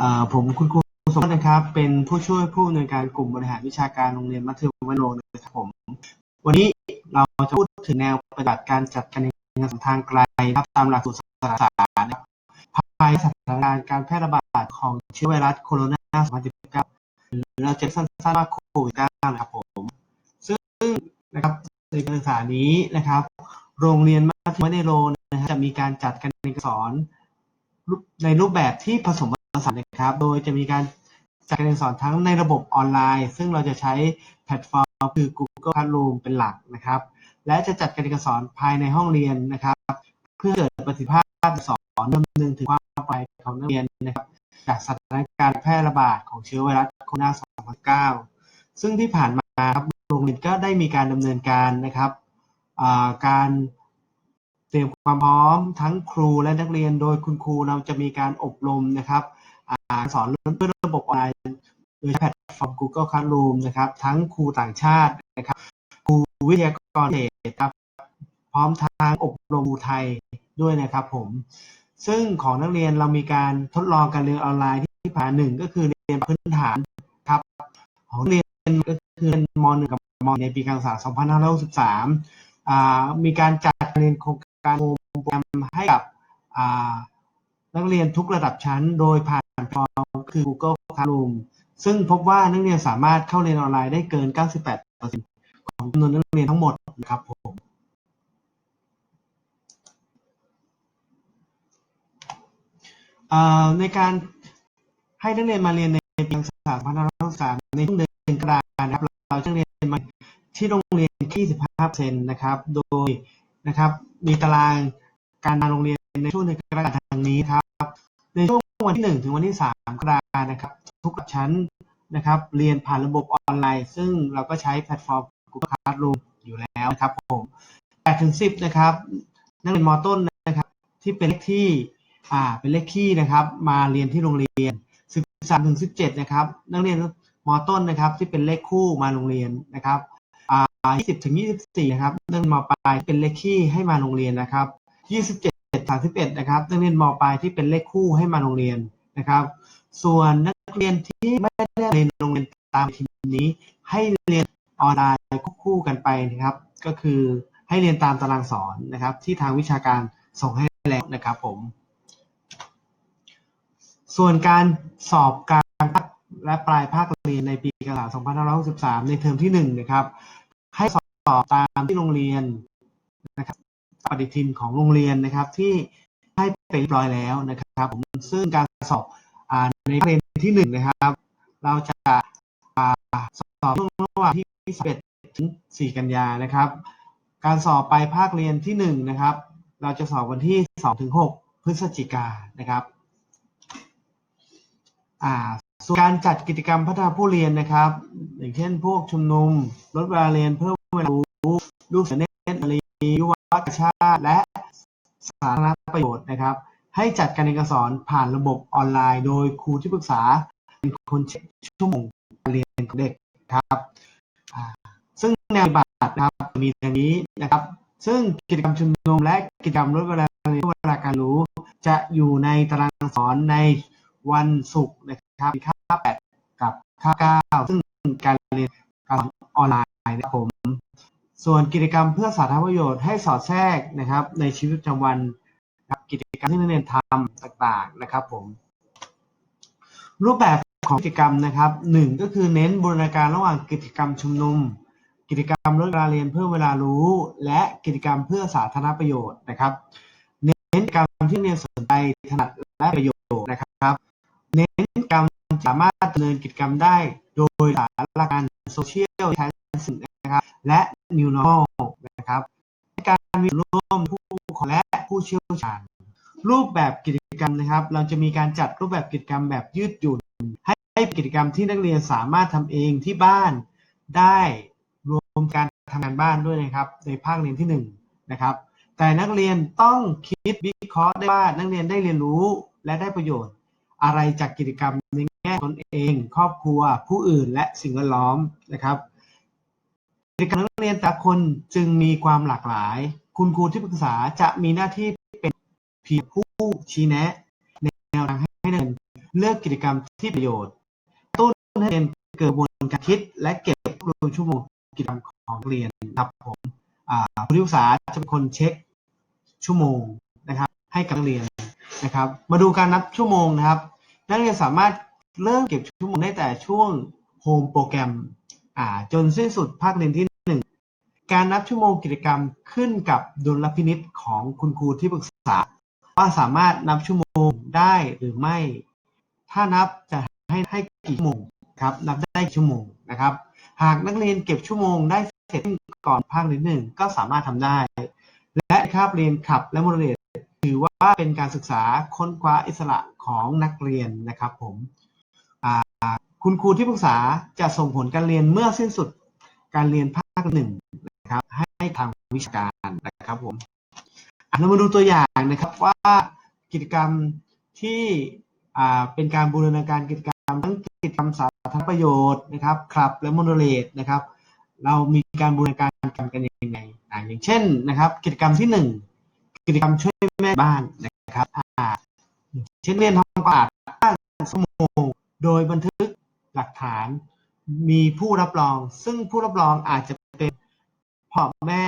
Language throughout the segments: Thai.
อ่อผมคุณครูสมบัตินะครับ เป็นผู้ช่วยผู้อำนวยการกลุ่มบริหารวิชาการโรงเรียนมัธยมวโนนะครับผม วันนี้เราจะพูดถึงแนวปฏิบัติการจัดการเรียนการทางไกลนะครับตามหลักสูตรสารสารนะครับภายสถานการณ์การแพร่ระบาดของเชื้อไวรัสโคโรนา2019หรือเราจะสั้นๆว่าโควิด -19 นะครับผม ซึ่งนะครับในการศึกษานี้นะครับ โรงเรียนมัธยมวโนนะครับจะมีการจัดการเรียนการสอนในรูปแบบที่ผสมผ สานนะครับ โดยจะมีการจัดการเรียนสอนทั้งในระบบออนไลน์ ซึ่งเราจะใช้แพลตฟอร์มคือ Google Classroom เป็นหลักนะครับ และจะจัดการเรียนการสอนภายในห้องเรียนนะครับ เพื่อเกิดประสิทธิภาพสอนดำเนินถึงความปลอดภัยของนักเรียนนะครับ จากสถานการณ์แพร่ระบาดของเชื้อไวรัสโคโรนา 2019 ซึ่งที่ผ่านมาครับโรงเรียนก็ได้มีการดำเนินการนะครับการเตรียมความพร้อมทั้งครูและนักเรียน โดยคุณครูเราจะมีการอบรมนะครับ สอนด้วยระบบออนไลน์โดยแพลตฟอร์ม Google Classroom นะครับ ทั้งครูต่างชาตินะครับครูวิทยากรเอกครับพร้อมทางอบรมครูไทยด้วยนะครับผม ซึ่งของนักเรียนเรามีการทดลองการเรียนออนไลน์ที่ผ่านหนึ่งก็คือเรียนพื้นฐานครับ ของเรียนก็คือเรียนม .1 กับม .2 ในปีการศึกษา2563มีการจัดเรียนโครงการโปรแกรมให้กับ นักเรียนทุกระดับชั้น โดยผ่านแพลตฟอร์มคือ Google Classroom ซึ่งพบว่านักเรียนสามารถเข้าเรียนออนไลน์ได้เกิน 98%ของจำนวนนักเรียนทั้งหมดนะครับผมในการให้นักเรียนมาเรียนในปีการศึกษา2563ในช่วงเดือนกรกฎาคมนะครับเราจะเรียนมาที่โรงเรียนที่ 15%นะครับ โดยนะครับมีตารางการมาโรงเรียน ในช่วงเดือนกรกาคมทางนี้ครับ ในช่วงวันที่ 1 ถึงวันที่3กรกฎานะครับ ทุกชั้นนะครับ เรียนผ่านระบบออนไลน์ ซึ่งเราก็ใช้แพลตฟอร์ม Google Classroom อยู่แล้วนะครับผม8ถึง10 นะครับ นักเรียนมต้นนะครับ ที่เป็นเลขที่อ่าเป็นเลขคี่นะครับ มาเรียนที่โรงเรียน 13ถึง17 นะครับ นักเรียนมต้นนะครับ ที่เป็นเลขคู่มาโรงเรียนนะครับอ่า20ถึง24 นะครับนักเรียนมปลายเป็นเลขคี่ให้มาโรงเรียนนะครับ 27 31นะครับนักเรียนมปลายที่เป็นเลขคู่ให้มาโรงเรียนนะครับ ส่วนนักเรียนที่ไม่ได้เรียนโรงเรียนตามทีนี้ ให้เรียนออนไลน์คู่กันไปนะครับ ก็คือให้เรียนตามตารางสอนนะครับ ที่ทางวิชาการส่งให้แล้วนะครับผม ส่วนการสอบกลางภาคและปลายภาคเรียนในปีการศึกษา2563 ในเทอมที่1นะครับ ให้สอบตามที่โรงเรียนนะครับ ปฏิทินของโรงเรียนนะครับ ที่ให้ไปเรียบร้อยแล้วนะครับผมซึ่งการสอบในเรียนที่1นะครับ เราจะสอบช่วงระหว่างที่21ถึง 4 กันยานะครับ การสอบไปภาคเรียนที่ 1 นะครับ เราจะสอบวันที่ 2 ถึง 6 พฤศจิกานะครับส่วนการจัดกิจกรรมพัฒนาผู้เรียนนะครับ อย่างเช่นพวกชุมนุม ลดเวลาเรียนเพิ่มเวลารู้ลูกเสือเนาติและสาธารณประโยชน์นะครับ ให้จัดการเรียนการสอนผ่านระบบออนไลน์ โดยครูที่ปรึกษาเป็นคนเช็คชั่วโมงการเรียนของเด็กครับ ซึ่งแนวปฏิบัตินะครับมีอย่างนี้นะครับ ซึ่งกิจกรรมชุมนุมและกิจกรรมลดเวลาเรียนเวลาการรู้ จะอยู่ในตารางสอนในวันศุกร์นะครับค่า8กับค่า9ซึ่งการเรียนการสอนออนไลน์นะครับผม ส่วนกิจกรรมเพื่อสาธารณประโยชน์ให้สอดแทรกนะครับ ในชีวิตประจำวันกิจกรรมที่นักเรียนทำต่างๆนะครับผมรูปแบบของกิจกรรมนะครับหนึ่งก็คือเน้นบูรณาการระหว่างกิจกรรมชุมนุม กิจกรรมลดเวลาเรียนเพื่อเวลารู้ และกิจกรรมเพื่อสาธารณประโยชน์นะครับ เน้นกิจกรรมที่เรียนสนใจถนัดและประโยชน์นะครับ เน้นกิจกรรมสามารถดำเนินกิจกรรมได้ โดยสารการโซเชียลแทนสิ่งนะครับ และ New Normal นะครับการมีร่วมผู้คอและผู้เชี่ยวชาญ รูปแบบกิจกรรมนะครับ เราจะมีการจัดรูปแบบกิจกรรมแบบยืดหยุ่น ให้ใหกิจกรรมที่นักเรียนสามารถทำเองที่บ้านได้รวมการทำงานบ้านด้วยนะครับ ในภาคเรียนที่1นนะครับแต่นักเรียนต้องคิดวิเคราะห์ได้ว่านักเรียนได้เรียนรู้และได้ประโยชน์ อะไรจากกิจกรรมในแง่ตนเอง ครอบครัว ผู้อื่นและสิ่งแวดล้อมนะครับกิจกรรมนัก เรียนแต่คนจึงมีความหลากหลาย คุณครูที่ปรึกษาจะมีหน้าที่เป็นเพียงผู้ชี้แนะ แนวทางให้นักเรียนเลือกกิจกรรมที่ประโยชน์ต้นให้เรียนเกิดกระบวนการคิด และเก็บรวมชั่วโมงกิจกรรมของเรียนครับผมอ่าผู้ที่ปรึกษาจะเป็นคนเช็คชั่วโมงนะครับ ให้กับนักเรียนนะครับ มาดูการนับชั่วโมงนะครับ นักเรียนสามารถเริ่มเก็บชั่วโมงได้แต่ช่วงโฮมโปรแกรมอ่าจนสิ้นสุดภาคเรียนที่ การนับชั่วโมงกิจกรรมขึ้นกับดุลพินิษของคุณครูที่ปรึกษา ว่าสามารถนับชั่วโมงได้หรือไม่ ถ้านับจะให้ให้กี่ชั่วโมงครับนับได้กี่ชั่วโมงนะครับ หากนักเรียนเก็บชั่วโมงได้เสร็จก่อนภาคเรียนหนึ่งก็สามารถทำได้ และคาบเรียนขับและโมเดลถือว่าเป็นการศึกษาค้นคว้าอิสระของนักเรียนนะครับผมคุณครูที่ปรึกษาจะส่งผลการเรียนเมื่อสิ้นสุดการเรียนภาคหนึ่ง นะครับให้ทางวิชาการนะครับผมเรามาดูตัวอย่างนะครับว่ากิจกรรมที่เป็นการบูรณาการกิจกรรมทั้งกิจกรรมสาธารณประโยชน์นะครับคลับและโมเดนะครับ เรามีการบูรณาการกันกันยังไงอ่าอย่างเช่นนะครับ กิจกรรมที่หนึ่งกิจกรรมช่วยแม่บ้านนะครับอ่าเช่นเรียนทำความสะอาดบ้านสมงโดยบันทึกหลักฐานมีผู้รับรอง ซึ่งผู้รับรองอาจจะ พ่อแม่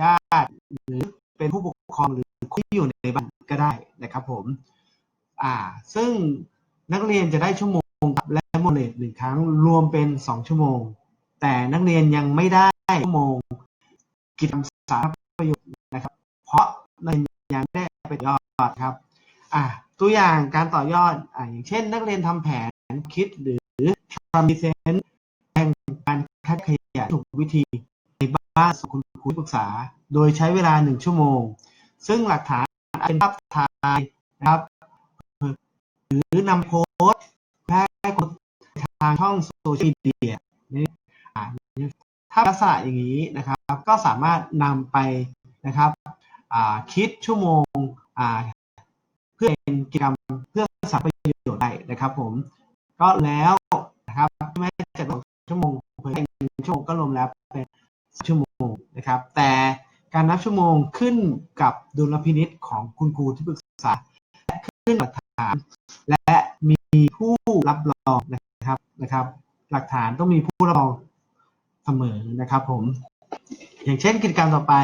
ญาติ หรือเป็นผู้ปกครองหรือคนที่อยู่ในบ้านก็ได้นะครับผม อ่า ซึ่งนักเรียนจะได้ชั่วโมงและโมเลตหนึ่งครั้งรวมเป็นสองชั่วโมง แต่นักเรียนยังไม่ได้ชั่วโมง กิจกรรมสาธารณประโยชน์นะครับ เพราะนักเรียนยังไม่ได้เป็นยอดครับ อะตัวอย่างการต่อยอด อะอย่างเช่น นักเรียนทำแผนคิดหรือทำดีเซนแบ่งการคัดขยะถูกวิธี บ้านของคุณครูที่ปรึกษา โดยใช้เวลาหนึ่งชั่วโมง ซึ่งหลักฐานเป็นภาพถ่ายนะครับ หรือนำโพสต์แพร่คนทางช่องโซเชียลมีเดียนี่ถ้าลักษณะอย่างนี้นะครับ ก็สามารถนำไปนะครับคิดชั่วโมงเพื่อเป็นกิจกรรมเพื่อสารประโยชน์ได้นะครับ ผมก็แล้วนะครับไม่จะสองชั่วโมงเพิ่มหนึ่งชั่วโมงก็รวมแล้วเป็น ชั่วโมงนะครับ แต่การนับชั่วโมงขึ้นกับดุลพินิษของคุณครูที่ปรึกษาและขึ้นหลักฐาน และมีผู้รับรองนะครับนะครับ หลักฐานต้องมีผู้รับรองเสมอนะครับ ผม อย่างเช่นกิจกรรมต่อไป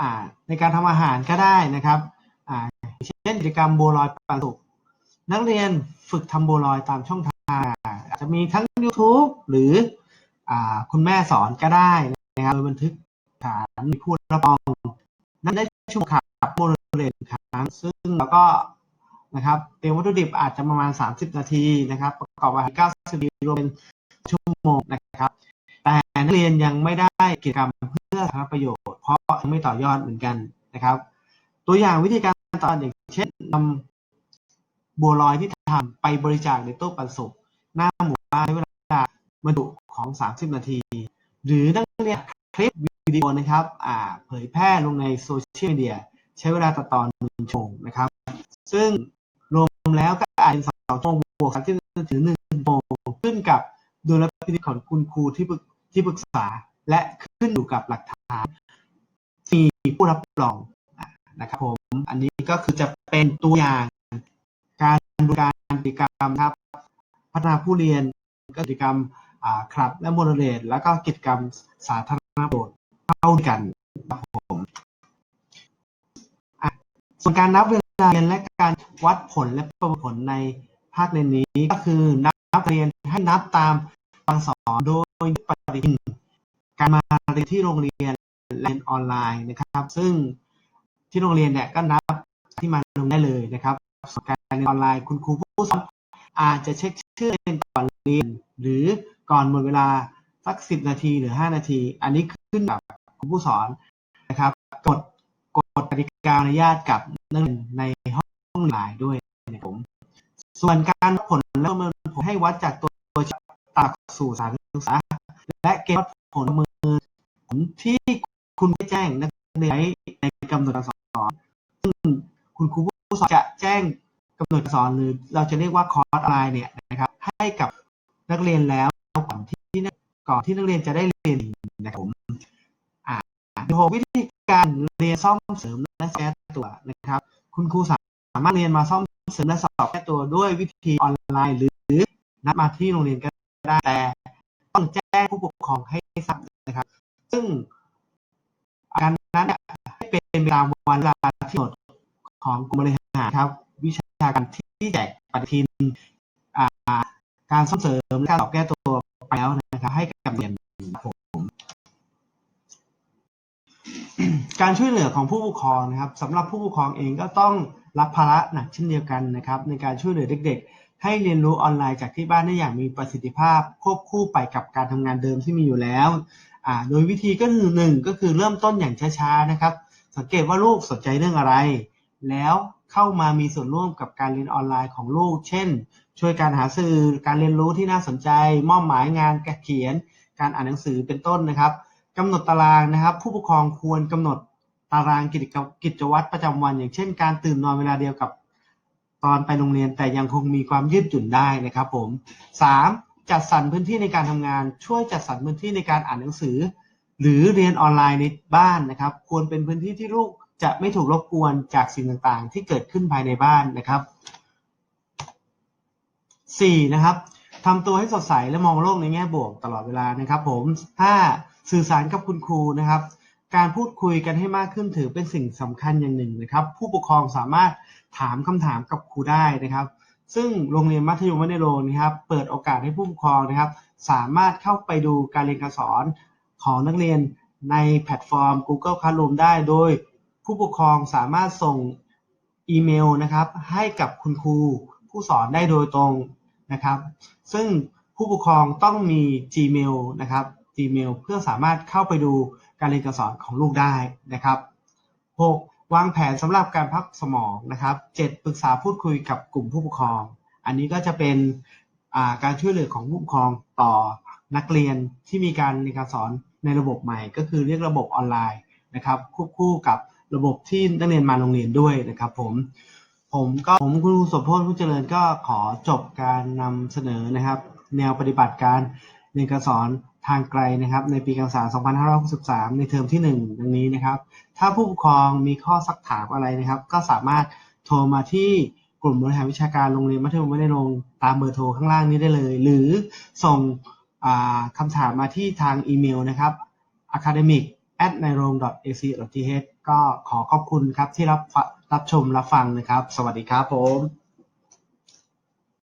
อ่าในการทำอาหารก็ได้นะครับอ่าเช่นกิจกรรมบัวลอยปันสุกนักเรียนฝึกทำบัวลอยตามช่องทางอาจจะมีทั้ง YouTube หรืออคุณแม่สอนก็ได้ นะครับโดยบันทึกฐานมีผู้รับรอง นั่นได้ชั่วโมงขับโมเดลครั้งซึ่งเราก็นะครับเตรียมวัตถุดิบอาจจะประมาณ 30 นาทีนะครับ ประกอบอาหาร90นาทีรวมเป็นชั่วโมงนะครับ แต่นักเรียนยังไม่ได้กิจกรรมเพื่อสาธารณประโยชน์ เพราะยังไม่ต่อยอดเหมือนกันนะครับ ตัวอย่างวิธีการต่ออย่างเช่นนำบัวลอยที่ทำไปบริจาคในตู้ปันสุกหน้าหมู่บ้านใช้เวลาบรรจุของ 30 นาที หรือนัก เรียคลิปวิดีโอนะครับอ่าเผยแพร่ลงในโซเชียลมีเดียใช้เวลาตัดตอนหนึ่งชั่วโมงนะครับ ซึ่งรวมแล้วก็อาจเป็นสองชั่วโมงบวกที่ถึงหนึ่งชั่วโมงขึ้นกับดุลพินิจของคุณครูที่ปรึกที่ปรึกษา และขึ้นอยู่กับหลักฐานมีผู้รับรองนะครับผมอันนี้ก็คือจะเป็นตัวอย่างการดูการกิจกรรมครับ พัฒนาผู้เรียนกิจกรรม ครับและโมเดลเลตแล้วก็กิจกรรมสาธารณประโยชน์เข้ากันครับผมส่วนการนับเวลาเรียนและการวัดผลและประเมินผลในภาคเรียนนี้ก็คือนับเรียนให้นับตามตางสอนโดยปฏิทิน การมาเรียนที่โรงเรียนเรียนออนไลน์นะครับ ซึ่งที่โรงเรียนเนี่ยก็นับที่มาลงได้เลยนะครับส่วนการเรียนออนไลน์คุณครูผู้สอนอาจจะเช็คชื่อเรียนก่อนเรียน หรือ ก่อนหมดเวลาสักสิบนาทีหรือห้านาที อันนี้ขึ้นกับคุณผู้สอนนะครับกดกดกติกาอนุญาตกับนักเรียนในห้องไลน์ด้วยนะผม ส่วนการผลและประเมินผลให้วัดจากตัวตักสู่สารศึกษา และเกณฑ์วัดผลประเมินผลที่คุณได้แจ้งนักเรียนในกำหนดการสอนซึ่งคุณครูผู้สอนจะแจ้งกำหนดการสอนหรือเราจะเรียกว่าคอร์สอะไรเนี่ยนะครับ ให้กับนักเรียนแล้ว ก่อนที่ก่อนที่นักเรียนจะได้เรียนนะครับผมอ่าดูวิธีการเรียนซ่อมเสริมและแก้ตัวนะครับ คุณครูสามารถเรียนมาซ่อมเสริมและสอบแก้ตัวด้วยวิธีออนไลน์ หรือนัดมาที่โรงเรียนก็ได้แต่ต้องแจ้งผู้ปกครองให้ทราบนะครับ ซึ่งการนั้นเนี่ยให้เป็นไปตาวันเวลาที่หนดของกรมบริหารครับ วิชาการที่แจกปฏิทินอ่า การส่งเสริมและการสอบแก้ตัวไปแล้วนะครับ ให้กับเรียนครับผมการช่วยเหลือของผู้ปกครองนะครับสำหรับผู้ปกครองเองก็ต้องรับภาระหนักเช่นเดียวกันนะครับ ในการช่วยเหลือเด็ก ๆ ให้เรียนรู้ออนไลน์จากที่บ้านได้อย่างมีประสิทธิภาพ ควบคู่ไปกับการทำงานเดิมที่มีอยู่แล้วโดยวิธีก็คือหนึ่งก็คือเริ่มต้นอย่างช้าๆนะครับ สังเกตว่าลูกสนใจเรื่องอะไร แล้ว เข้ามามีส่วนร่วมกับการเรียนออนไลน์ของลูก เช่น ช่วยการหาสื่อการเรียนรู้ที่น่าสนใจ มอบหมายงานการเขียน การอ่านหนังสือเป็นต้นนะครับกำหนดตารางนะครับ ผู้ปกครองควรกำหนดตารางกิจกรรมกิจวัตรประจำวัน อย่างเช่น การตื่นนอนเวลาเดียวกับตอนไปโรงเรียนแต่ยังคงมีความยืดหยุ่นได้นะครับผม 3. จัดสรรพื้นที่ในการทำงาน ช่วยจัดสรรพื้นที่ในการอ่านหนังสือ หรือเรียนออนไลน์ในบ้านนะครับ ควรเป็นพื้นที่ที่ลูก จะไม่ถูกรบกวนจากสิ่งต่างๆ ที่เกิดขึ้นภายในบ้านนะครับ 4. นะครับทำตัวให้สดใสและมองโลกในแง่บวกตลอดเวลานะครับ ผม 5. สื่อสารกับคุณครูนะครับ การพูดคุยกันให้มากขึ้นถือเป็นสิ่งสำคัญอย่างหนึ่งนะครับ ผู้ปกครองสามารถถามคำถามกับครูได้นะครับ ซึ่งโรงเรียนมัธยมวัดในโรงนะครับ เปิดโอกาสให้ผู้ปกครองนะครับ สามารถเข้าไปดูการเรียนการสอนของนักเรียนในแพลตฟอร์ม Google Classroom ได้โดย ผู้ปกครองสามารถส่งอีเมลนะครับ ให้กับคุณครูผู้สอนได้โดยตรงนะครับ ซึ่งผู้ปกครองต้องมี Gmail นะครับ Gmail เพื่อสามารถเข้าไปดูการเรียนการสอนของลูกได้นะครับ 6. วางแผนสำหรับการพักสมองนะครับ 7. ปรึกษาพูดคุยกับกลุ่มผู้ปกครอง อันนี้ก็จะเป็นาการช่วยเหลือของผู้ปกครองต่อนักเรียนที่มีการเรียนการสอนในระบบใหม่ ก็คือเรียกระบบออนไลน์นะครับควบคู่กับ ระบบที่นักเรียนมาโรงเรียนด้วยนะครับผมผมก็ผมคุณครูสมโพธิผู้เจริญก็ขอจบการนำเสนอนะครับ แนวปฏิบัติการเรียนการสอนทางไกลนะครับ ในปีการศึกษา 2563 ในเทอมที่ 1 ดังนี้นะครับ ถ้าผู้ปกครองมีข้อสักถามอะไรนะครับ ก็สามารถโทรมาที่กลุ่มบริหารวิชาการโรงเรียนมัธยมวัดในโรงตามเบอร์โทรข้างล่างนี้ได้เลย หรือส่งคำถามมาที่ทางอีเมลนะครับ academic at n a i r o m ac th ก็ขอขอบคุณครับที่รับรับชมรับฟังนะครับ สวัสดีครับผม